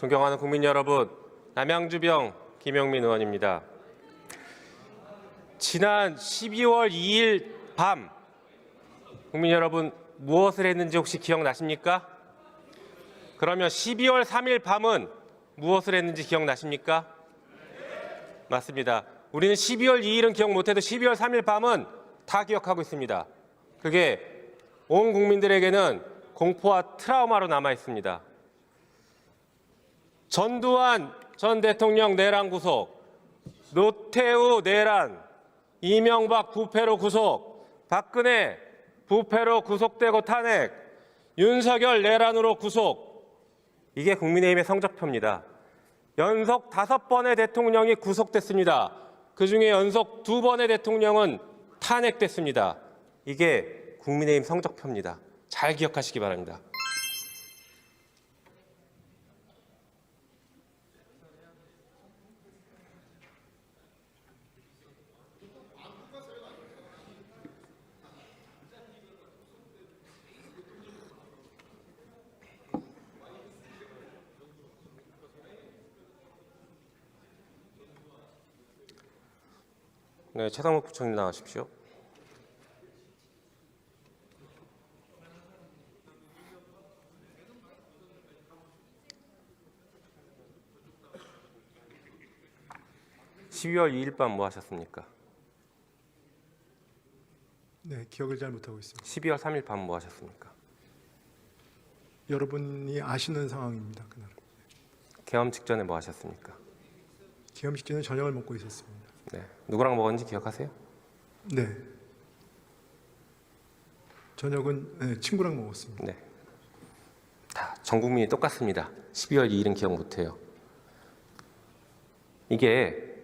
존경하는 국민 여러분, 남양주병 김영민 의원입니다. 지난 12월 2일 밤 국민 여러분 무엇을 했는지 혹시 기억나십니까? 그러면 12월 3일 밤은 무엇을 했는지 기억나십니까? 맞습니다. 우리는 12월 2일은 기억 못해도 12월 3일 밤은 다 기억하고 있습니다. 그게 온 국민들에게는 공포와 트라우마로 남아 있습니다. 전두환 전 대통령 내란 구속, 노태우 내란, 이명박 부패로 구속, 박근혜 부패로 구속되고 탄핵, 윤석열 내란으로 구속. 이게 국민의힘의 성적표입니다. 연속 다섯 번의 대통령이 구속됐습니다. 그 중에 연속 두 번의 대통령은 탄핵됐습니다. 이게 국민의힘 성적표입니다. 잘 기억하시기 바랍니다. 네, 최상목 부총리 나와십시오. (12월 2일) 밤 뭐 하셨습니까? 네, 기억을 잘 못하고 있습니다. (12월 3일) 밤 뭐 하셨습니까? 여러분이 아시는 상황입니다. 그날 개엄 직전에 뭐 하셨습니까? 기염 식전에 저녁을 먹고 있었습니다. 네, 누구랑 먹었는지 기억하세요? 네, 저녁은 네, 친구랑 먹었습니다. 네. 다 전 국민이 똑같습니다. 12월 2일은 기억 못해요. 이게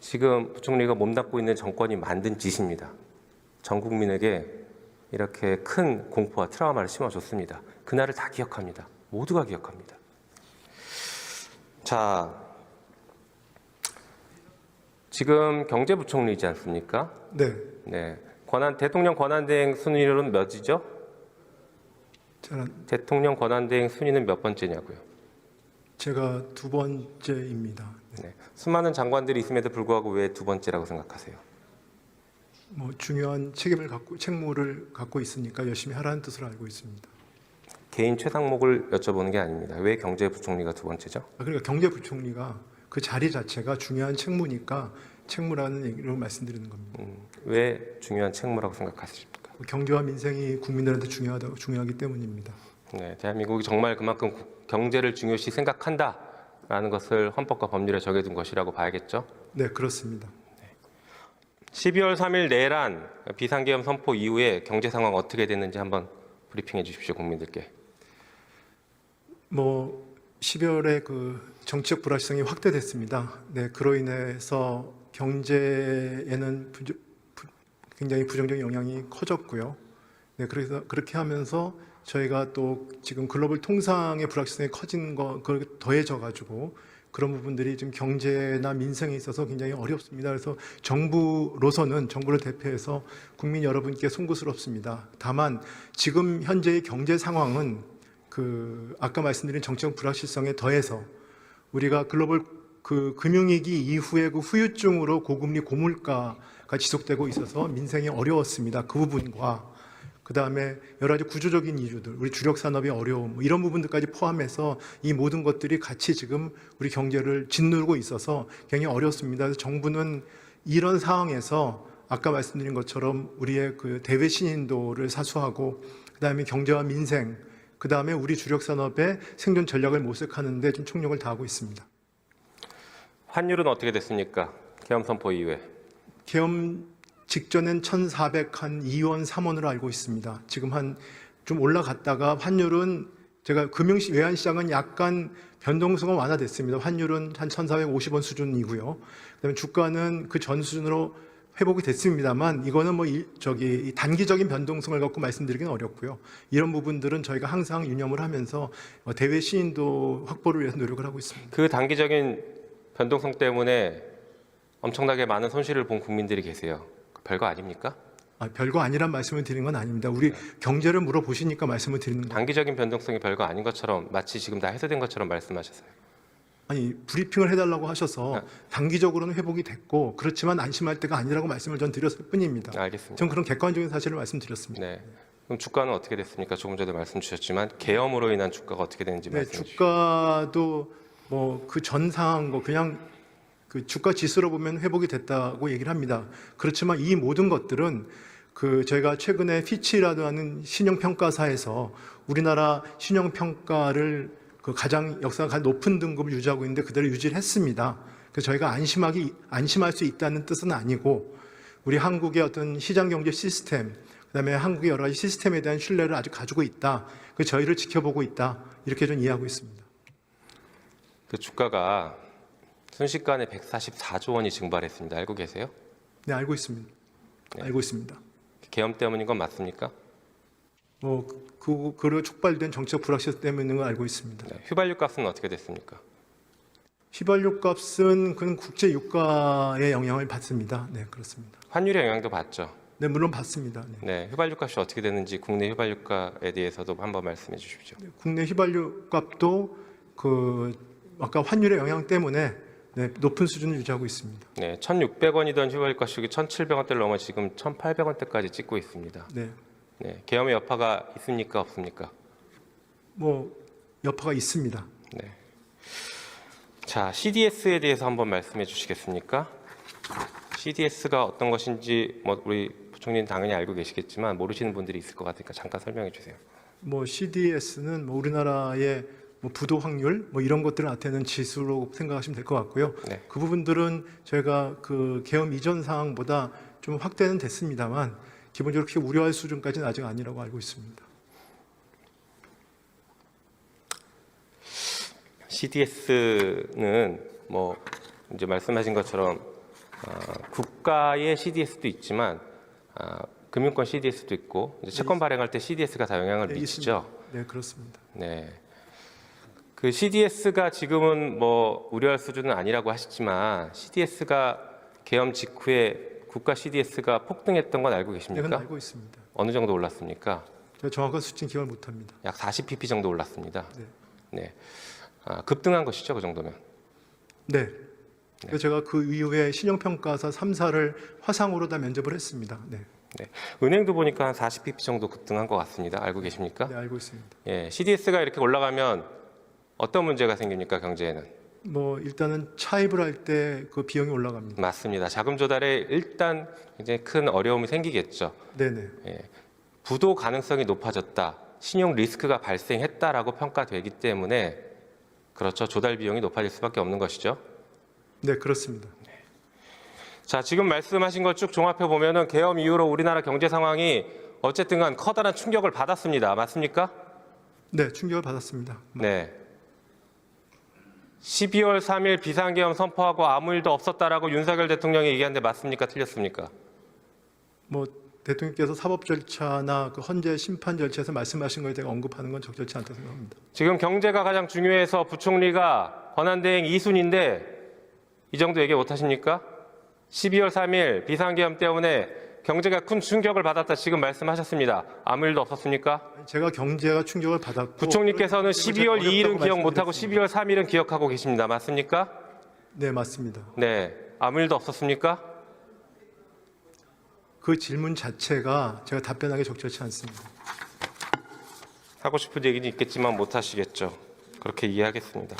지금 부총리가 몸담고 있는 정권이 만든 짓입니다. 전 국민에게 이렇게 큰 공포와 트라우마를 심어줬습니다. 그날을 다 기억합니다. 모두가 기억합니다. 자, 지금 경제부총리이지 않습니까? 네, 네. 권한 대통령 권한대행 순위로는 몇이죠? 저는 대통령 권한대행 순위는 몇 번째냐고요? 제가 두 번째입니다. 네. 수많은 장관들이 있음에도 불구하고 왜 두 번째라고 생각하세요? 뭐 중요한 책임을 갖고 책무를 갖고 있으니까 열심히 하라는 뜻으로 알고 있습니다. 개인 최상목을 여쭤보는 게 아닙니다. 왜 경제부총리가 두 번째죠? 아, 그러니까 경제부총리가 그 자리 자체가 중요한 책무니까 책무라는 얘기로 말씀드리는 겁니다. 음, 왜 중요한 책무라고 생각하십니까? 경제와 민생이 국민들한테 중요하다 중요하기 때문입니다. 네, 대한민국이 정말 그만큼 구- 경제를 중요시 생각한다라는 것을 헌법과 법률에 정해둔 것이라고 봐야겠죠. 네, 그렇습니다. 12월 3일 내란 비상계엄 선포 이후에 경제 상황 어떻게 됐는지 한번 브리핑해 주십시오 국민들께. 뭐 12월에 그 정치적 불확실성이 확대됐습니다. 네, 그로 인해서 경제에는 부조- 부- 굉장히 부정적인 영향이 커졌고요. 네, 그래서 그렇게 하면서 저희가 또 지금 글로벌 통상의 불확실성이 커진 거 그걸 더해져 가지고 그런 부분들이 지금 경제나 민생에 있어서 굉장히 어렵습니다. 그래서 정부로서는 정부를 대표해서 국민 여러분께 송구스럽습니다. 다만 지금 현재의 경제 상황은 그 아까 말씀드린 정책 불확실성에 더해서 우리가 글로벌 그 금융위기 이후에 그 후유증으로 고금리 고물가가 지속되고 있어서 민생이 어려웠습니다. 그 부분과 그 다음에 여러 가지 구조적인 이유들, 우리 주력 산업의 어려움 뭐 이런 부분들까지 포함해서 이 모든 것들이 같이 지금 우리 경제를 짓누르고 있어서 굉장히 어렵습니다. 그래서 정부는 이런 상황에서 아까 말씀드린 것처럼 우리의 그 대외 신인도를 사수하고 그 다음에 경제와 민생, 그 다음에 우리 주력 산업의 생존 전략을 모색하는데 좀 총력을 다하고 있습니다. 환율은 어떻게 됐습니까? 계엄 선포 이후에. 계엄 직전엔 1,400한 2원 3원으로 알고 있습니다. 지금 한 좀 올라갔다가 환율은 제가 금융시 외환 시장은 약간 변동성은 완화됐습니다. 환율은 한 1,450원 수준이고요. 그다음에 주가는 그 전 수준으로 회복이 됐습니다만 이거는 뭐 일- 저기 이 단기적인 변동성을 갖고 말씀드리기는 어렵고요. 이런 부분들은 저희가 항상 유념을 하면서 어, 대외 시인도 확보를 위해서 노력을 하고 있습니다. 그 단기적인 변동성 때문에 엄청나게 많은 손실을 본 국민들이 계세요. 별거 아닙니까? 아, 별거 아니란 말씀을 드리는 건 아닙니다. 우리 경제를 물어보시니까 말씀을 드리는 겁니다. 단기적인 변동성이 별거 아닌 것처럼 마치 지금 다 해소된 것처럼 말씀하셨어요. 아니 브리핑을 해달라고 하셔서 아. 단기적으로는 회복이 됐고 그렇지만 안심할 때가 아니라고 말씀을 전 드렸을 뿐입니다. 알겠습니다. 전 그런 객관적인 사실을 말씀드렸습니다. 네. 그럼 주가는 어떻게 됐습니까? 조금 전에 말씀 주셨지만 계엄으로 인한 주가가 어떻게 되는지 네, 말씀해 주시죠. 주가도 뭐 그 전 상황 거 그냥 그 주가 지수로 보면 회복이 됐다고 얘기를 합니다. 그렇지만 이 모든 것들은 그 저희가 최근에 피치라도 하는 신용 평가사에서 우리나라 신용 평가를 그 가장 역사가 가장 높은 등급을 유지하고 있는데 그대로 유지를 했습니다. 그래서 저희가 안심하기 안심할 수 있다는 뜻은 아니고 우리 한국의 어떤 시장 경제 시스템 그다음에 한국의 여러 가지 시스템에 대한 신뢰를 아직 가지고 있다. 그 저희를 지켜보고 있다. 이렇게 좀 이해하고 있습니다. 그 주가가 순식간에 144조 원이 증발했습니다. 알고 계세요? 네, 알고 있습니다. 알고 있습니다. 계엄 때문인 건 맞습니까? 뭐 그, 그로 촉발된 정책 불확실성 때문인 걸 알고 있습니다. 네. 휘발유 값은 어떻게 됐습니까? 휘발유 값은 그는 국제 유가의 영향을 받습니다. 네, 그렇습니다. 환율의 영향도 받죠. 네, 물론 받습니다. 네. 네, 휘발유 값이 어떻게 되는지 국내 휘발유가에 대해서도 한번 말씀해 주십시오. 네, 국내 휘발유 값도 그 아까 환율의 영향 때문에 네, 높은 수준을 유지하고 있습니다. 네, 1,600원이던 휘발유 값이 1,700원대를 넘어 지금 1,800원대까지 찍고 있습니다. 네, 네, 계엄의 여파가 있습니까 없습니까? 뭐 여파가 있습니다. 네. 자, CDS에 대해서 한번 말씀해 주시겠습니까? CDS가 어떤 것인지 뭐 우리 부총리는 당연히 알고 계시겠지만 모르시는 분들이 있을 것 같으니까 잠깐 설명해 주세요. 뭐 CDS는 뭐 우리나라의 뭐 부도 확률 뭐 이런 것들을 나타내는 지수로 생각하시면 될 것 같고요. 네. 그 부분들은 저희가 그 계엄 이전 상황보다 좀 확대는 됐습니다만 기본적으로 그렇게 우려할 수준까지는 아직 아니라고 알고 있습니다. CDS는 뭐 이제 말씀하신 것처럼 어, 국가의 CDS도 있지만 아, 금융권 CDS도 있고 채권 발행할 때 CDS가 다 영향을 네, 미치죠. 네, 그렇습니다. 네. 그 CDS가 지금은 뭐 우려할 수준은 아니라고 하시지만 CDS가 계엄 직후에 국가 CDS가 폭등했던 건 알고 네, 계십니까? 알고 있습니다. 어느 정도 올랐습니까? 제가 정확한 수치는 기억을 못합니다. 약 40pp 정도 올랐습니다. 네. 네. 아, 급등한 것이죠, 그 정도면. 네. 그래서 제가 그 이후에 신용평가사 3사를 화상으로 다 면접을 했습니다. 네, 은행도 보니까 한 40pp 정도 급등한 것 같습니다. 알고 계십니까? 네 알고 있습니다. 예, CDS가 이렇게 올라가면 어떤 문제가 생깁니까, 경제에는? 뭐 일단은 차입을 할 때 그 비용이 올라갑니다. 맞습니다. 자금 조달에 일단 굉장히 큰 어려움이 생기겠죠. 네네. 예, 부도 가능성이 높아졌다. 신용 리스크가 발생했다라고 평가되기 때문에 그렇죠. 조달 비용이 높아질 수밖에 없는 것이죠. 네 그렇습니다. 자, 지금 말씀하신 것쭉 종합해 보면은 계엄 이후로 우리나라 경제 상황이 어쨌든 간 커다란 충격을 받았습니다. 맞습니까? 네 충격을 받았습니다. 네. 12월 3일 비상계엄 선포하고 아무 일도 없었다라고 윤석열 대통령이 얘기하는데 맞습니까? 틀렸습니까? 뭐 대통령께서 사법 절차나 그 헌재 심판 절차에서 말씀하신 거에 대해 언급하는 건 적절치 않다고 생각합니다. 지금 경제가 가장 중요해서 부총리가 권한대행 2순인데 이 정도 얘기 못 하십니까? 12월 3일 비상계엄 때문에 경제가 큰 충격을 받았다 지금 말씀하셨습니다. 아무 일도 없었습니까? 제가 경제가 충격을 받았고 때문에 12월 제가 2일은 어렵다고 기억 못하고 말씀드렸습니다. 12월 3일은 기억하고 계십니다. 맞습니까? 네 맞습니다. 네. 아무 일도 없었습니까? 그 질문 자체가 제가 답변하기 적절치 않습니다. 하고 싶은 얘기는 있겠지만 못 하시겠죠. 그렇게 이해하겠습니다.